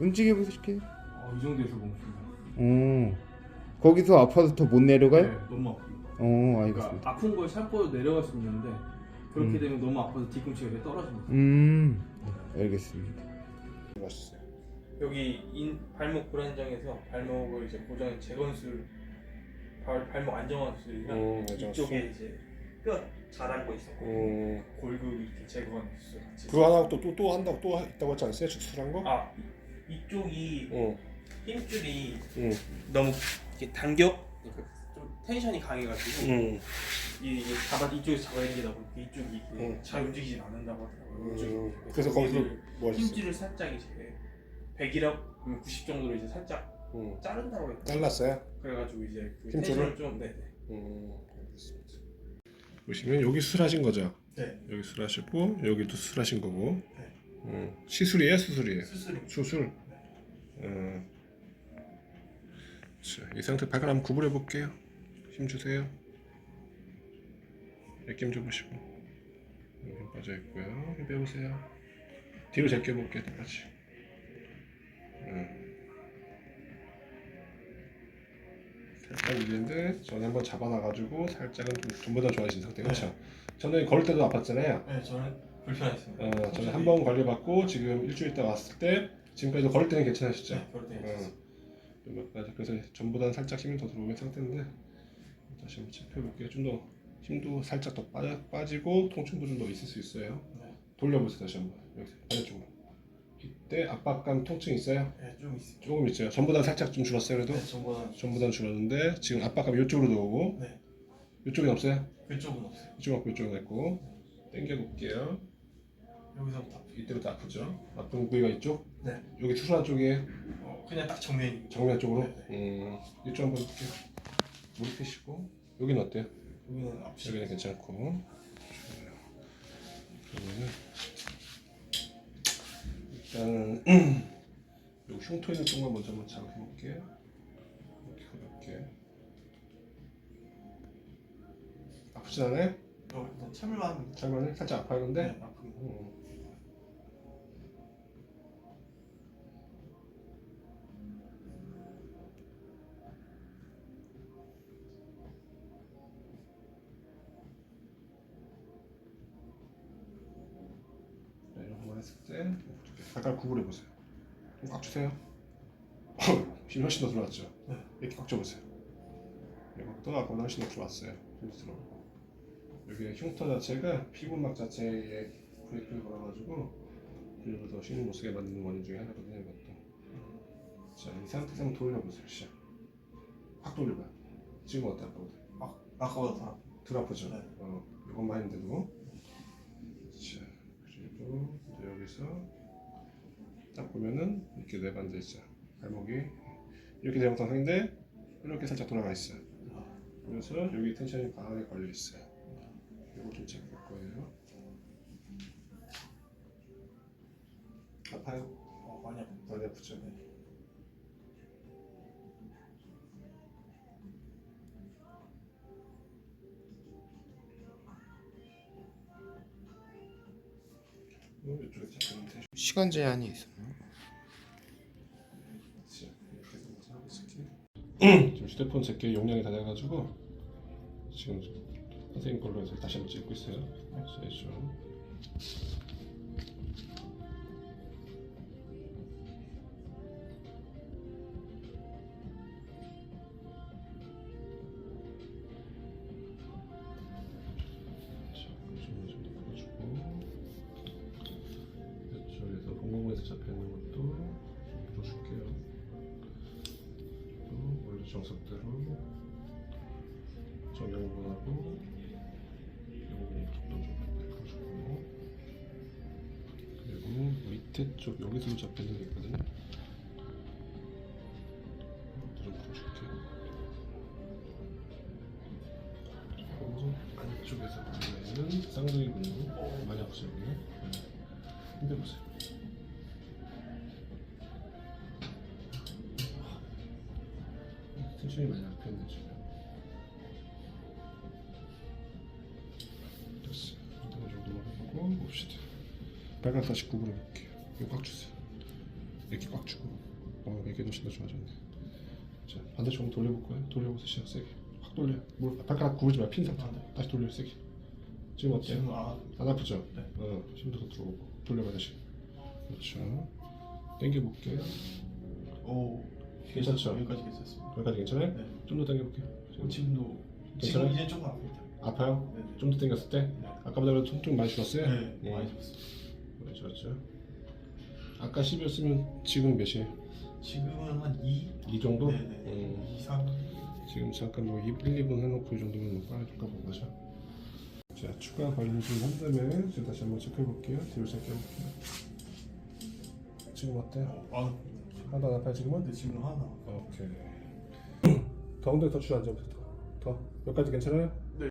움직여 보실게요. 어, 이 정도에서 멈춥니다. 어. 거기서 아파서 더 못 내려가요? 네, 너무 아프고. 어, 그러니까 알겠습니다. 아픈 걸 살포 내려갈 수 있는데 그렇게 음. 되면 너무 아파서 뒤꿈치가 이렇게 떨어집니다. 음, 알겠습니다. 맛있어요. 여기 인, 발목 불안정해서 발목을 이제 고정 재건술 발, 발목 안정화술이랑 음, 안정화술. 이쪽에 이제 뼈 자란 거 있었고 음, 골격 이렇게 제거하술 같이 그거 하나 또 또 또 한다고 또 있다고 했지 않았어요? 수술한 거? 아 이- 이쪽이 응, 힘줄이 응, 너무 이렇게 당겨 그러니까 좀 텐션이 강해가지고 응. 이 이게 잡아 이쪽에서 잡아당기다 보니까 이쪽이 이게 음. 잘 움직이지 않는다고 하더라고요. 음, 이쪽이. 그래서 거기서 여기를 뭐 했어? 힘줄을 살짝 이제 100이라 90 정도로 이제 살짝 응. 자른다고 했고 잘랐어요? 그래가지고 이제 그 힘줄을? 텐션을 좀 네 네 음, 알겠습니다. 보시면 여기 수술하신 거죠? 네 여기 수술하셨고 여기도 수술하신 거고. 네. 음, 시술이에요, 수술이에요? 수술이 수술. 음. 자, 이 상태 발가락 한번 구부려 볼게요. 힘 주세요. 이렇게 힘 줘보시고. 여기 힘 빠져 있고요. 힘 빼보세요. 뒤로 제껴 볼게요, 똑같이. 음. 살짝 밀리는데 전에 한번 잡아놔가지고 살짝은 좀 전보다 좋아지신 상태 그렇죠? 전에 걸을 때도 아팠잖아요. 네 저는 불편했습니다 어, 전에 한 번 관리받고 지금 일주일 있다 왔을 때 지금까지도 걸을 때는 괜찮으시죠? 네 그럴 때 어. 몇 가지 그래서 전보다는 살짝 힘이 더 들어오는 상태인데 다시 한번 체크해볼게요. 좀 더 힘도 살짝 더 빠, 빠지고 통증도 좀 더 있을 수 있어요. 네. 돌려보세요 다시 한번 여기 반대쪽으로. 이때 압박감 통증 있어요? 네, 좀 있습니다 조금 있죠. 전보다 살짝 좀 줄었어요 그래도. 네 전보다 전보다는 줄었는데 지금 압박감 이쪽으로 들어오고 네 이쪽엔 없어요? 그쪽은 없어요 이쪽 없고 이쪽은 있고 당겨 볼게요. 여기서부터. 이때부터 아프죠? 아픈 부위가 이쪽? 네. 여기 수술한 쪽이에요? 어, 그냥 딱 정면이 정면 쪽으로? 네, 음, 이쪽 한번 볼게요. 무릎 펴시고 여기는 어때요? 여기는 아프죠 여기는 괜찮고 좋아요. 그러면은 일단은 여기 흉터 있는 쪽만 먼저 한번 자극해 볼게요. 이렇게 가볍게 아프지 않아요? 어, 일단 참을만 합니다 잠깐만 살짝 아파요 근데? 네 아프긴 음. 네, 이런 거 했을 때 발가락 구부려 보세요. 좀꽉 주세요. 힘 훨씬 더 들어왔죠. 네. 이렇게 꽉 줘보세요. 이것도 아까보다 훨씬 더 들어왔어요. 힘이 들어오고. 여기 흉터 자체가 피부막 자체에 브레이크를 걸어가지고 근육을 더 신경 못 쓰게 만드는 원인 중에 하나거든요. 이것도. 자, 이 상태에서 한번 돌려보세요. 시작. 확 돌려봐요. 지금 어때 아까보다? 아, 아까보다 덜 아프죠? 네. 어, 이것만 했는데도. 자, 그리고 이제 여기서 딱 보면은 이렇게 네 반대 있죠. 발목이 이렇게 대형상인데 이렇게 살짝 돌아가 있어요. 그래서 여기 텐션이 강하게 걸려 있어요. 이거 좀 체크할 거예요. 아파요? 어, 많이 아프 많이 아프죠? 어, 잡히는 텐션. 시간 제한이 있어 지금 휴대폰 제게 용량이 다 돼가지고 지금 선생님 걸로 해서 다시 한번 찍고 있어요. 세션. 이쪽 정석대로 좀 풀어주고 그리고 밑에 쪽 여기서 잡혀 있는 게 있거든요. 좀. 그리고 안쪽에서 보면은 쌍둥이 근육 많이 아프죠 여기? 네. 힘들보세요. 텐션이 많이 앞혔네 지금. 됐어. 어느 정도만 해보고 봅시다. 발가락 다시 구부려 볼게요. 이거 꽉 주세요. 이렇게 꽉 주고 어 이게 훨씬 더 좋아졌네 자 반대쪽으로 돌려볼 거예요 돌려보세요 세게 확 돌려 물 발가락 구르지 마 핀 상태 다시 돌려 세게 지금 어때요? 지금 아 안 아프죠? 네. 어 힘도 더 들어오고 돌려봐 다시 그렇죠 당겨볼게요 오 괜찮죠? 여기까지 괜찮습니다. 여기까지 괜찮아요? 네. 좀 더 당겨볼게요 어, 지금도 괜찮아요? 지금 이제 조금 아픕니다. 아파요? 네. 좀 더 당겼을 때? 네. 아까보다 좀, 좀 많이 줄었어요? 네, 예. 많이 좋습니다. 많이 줄었죠 아까 10이었으면 지금 몇이에요? 지금은 한 2? 2 정도? 네네. 음. 2, 3. 지금 잠깐 뭐 1, 2분 해놓고 이 정도면 뭐 빨아줄까 본 거죠. 자, 추가 관리 좀 한 다음에 제가 다시 한번 체크해 볼게요. 뒤로 체크해 볼게요. 지금 어때요? 아, 안 아파요 지금은? 근데 지금 하나. 오케이. 더 엉덩이 더 주저앉아. 더. 여기까지 괜찮아요? 네.